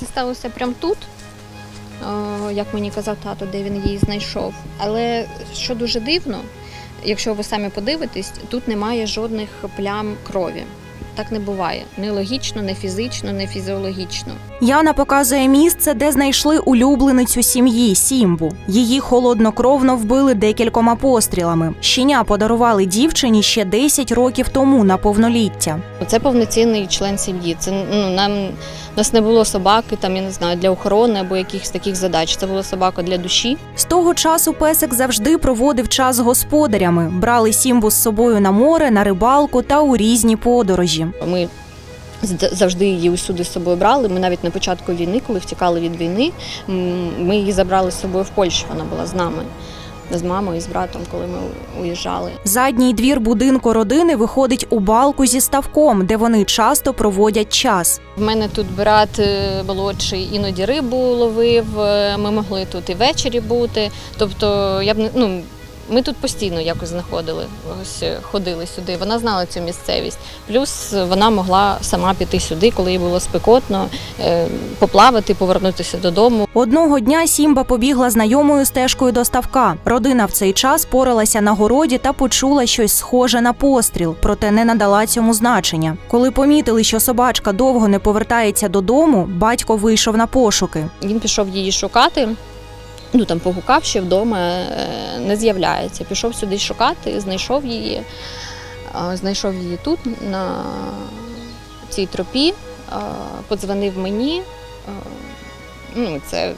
Це сталося прямо тут, е, як мені казав тато, де він її знайшов. Але що дуже дивно, якщо ви самі подивитесь, тут немає жодних плям крові. Так не буває. Не логічно, не фізично, не фізіологічно. Яна показує місце, де знайшли улюбленицю сім'ї Сімбу. Її холоднокровно вбили декількома пострілами. Щеня подарували дівчині ще 10 років тому на повноліття. Це повноцінний член сім'ї. Це ну нам у нас не було собаки, там я не знаю, для охорони або якихось таких задач. Це була собака для душі. З того часу песик завжди проводив час з господарями, брали Сімбу з собою на море, на рибалку та у різні подорожі. Ми завжди її усюди з собою брали. Ми навіть на початку війни, коли втікали від війни, ми її забрали з собою в Польщу. Вона була з нами, з мамою і з братом, коли ми уїжджали. Задній двір будинку родини виходить у балку зі ставком, де вони часто проводять час. В мене тут брат е, молодший іноді рибу ловив. е, Ми могли тут і ввечері бути. Тобто, я б не ну. Ми тут постійно якось знаходили, ось е, ходили сюди. Вона знала цю місцевість. Плюс вона могла сама піти сюди, коли їй було спекотно, е, поплавати, повернутися додому. Одного дня Сімба побігла знайомою стежкою до ставка. Родина в цей час поралася на городі та почула щось схоже на постріл, проте не надала цьому значення. Коли помітили, що собачка довго не повертається додому, батько вийшов на пошуки. Він пішов її шукати. Ну там погукав ще вдома, е, не з'являється. Пішов сюди шукати, знайшов її. Знайшов її тут, на цій тропі, подзвонив мені. Ну, це е,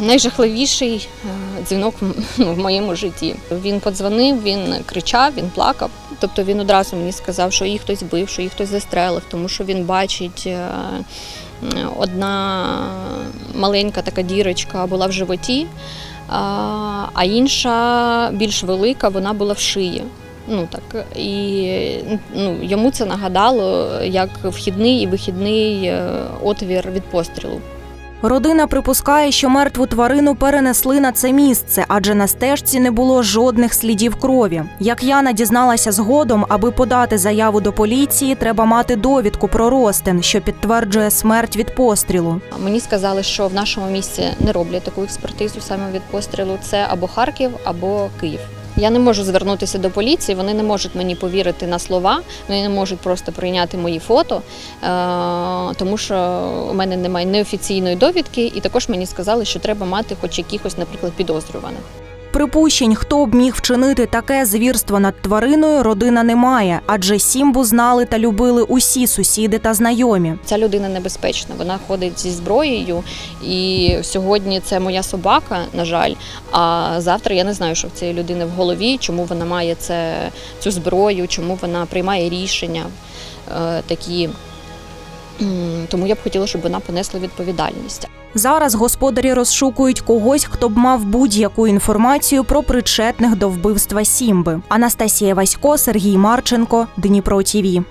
найжахливіший е, дзвінок в- моєму житті. Він подзвонив, він кричав, він плакав. Тобто він одразу мені сказав, що її хтось бив, що її хтось застрелив, тому що він бачить. Одна маленька така дірочка була в животі, а а інша більш велика, вона була в шиї. Ну так і ну, йому це нагадало як вхідний і вихідний е, отвір від пострілу. Родина припускає, що мертву тварину перенесли на це місце, адже на стежці не було жодних слідів крові. Як Яна дізналася згодом, аби подати заяву до поліції, треба мати довідку про розтин, що підтверджує смерть від пострілу. Мені сказали, що в нашому місці не роблять таку експертизу саме від пострілу. Це або Харків, або Київ. Я не можу звернутися до поліції, вони не можуть мені повірити на слова, вони не можуть просто прийняти мої фото, е, тому що у мене немає неофіційної довідки, і також мені сказали, що треба мати хоч якихось, наприклад, підозрюваних. Припущень, хто б міг вчинити таке звірство над твариною, родина не має, адже Сімбу знали та любили усі сусіди та знайомі. Ця людина небезпечна, вона ходить зі зброєю, і сьогодні це моя собака, на жаль. А завтра я не знаю, що в цієї людини в голові, чому вона має це, цю зброю, чому вона приймає рішення е, такі. Тому я б хотіла, щоб вона понесла відповідальність. Зараз господарі розшукують когось, хто б мав будь-яку інформацію про причетних до вбивства Сімби. Анастасія Васько, Сергій Марченко, Дніпро ТІВІ.